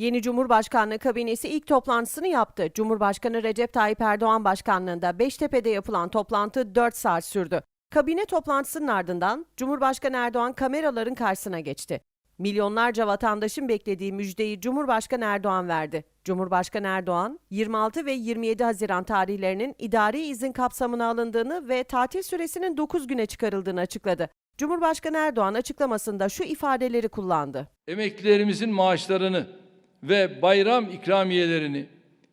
Yeni Cumhurbaşkanlığı kabinesi ilk toplantısını yaptı. Cumhurbaşkanı Recep Tayyip Erdoğan başkanlığında Beştepe'de yapılan toplantı 4 saat sürdü. Kabine toplantısının ardından Cumhurbaşkanı Erdoğan kameraların karşısına geçti. Milyonlarca vatandaşın beklediği müjdeyi Cumhurbaşkanı Erdoğan verdi. Cumhurbaşkanı Erdoğan, 26 ve 27 Haziran tarihlerinin idari izin kapsamına alındığını ve tatil süresinin 9 güne çıkarıldığını açıkladı. Cumhurbaşkanı Erdoğan açıklamasında şu ifadeleri kullandı. emeklilerimizin maaşlarını ve bayram ikramiyelerini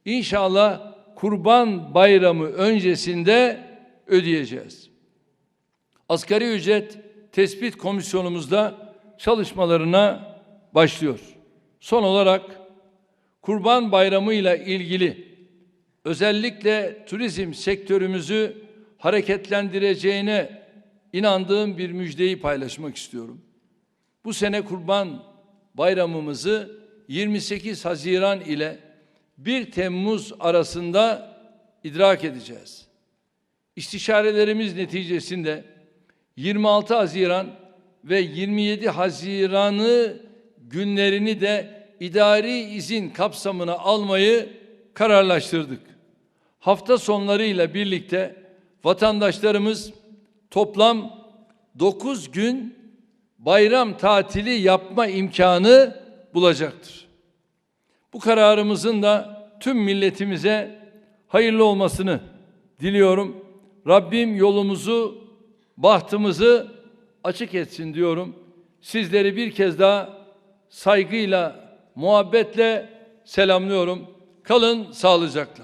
inşallah Kurban Bayramı öncesinde ödeyeceğiz. Asgari ücret tespit komisyonumuzda çalışmalarına başlıyor. Son olarak Kurban Bayramı ile ilgili özellikle turizm sektörümüzü hareketlendireceğine inandığım bir müjdeyi paylaşmak istiyorum. Bu sene Kurban Bayramımızı 28 Haziran ile 1 Temmuz arasında idrak edeceğiz. İstişarelerimiz neticesinde 26 Haziran ve 27 Haziran'ı günlerini de idari izin kapsamına almayı kararlaştırdık. Hafta sonlarıyla birlikte vatandaşlarımız toplam 9 gün bayram tatili yapma imkanı bulacaktır. Bu kararımızın da tüm milletimize hayırlı olmasını diliyorum. Rabbim yolumuzu, bahtımızı açık etsin diyorum. Sizleri bir kez daha saygıyla, muhabbetle selamlıyorum. Kalın sağlıcakla.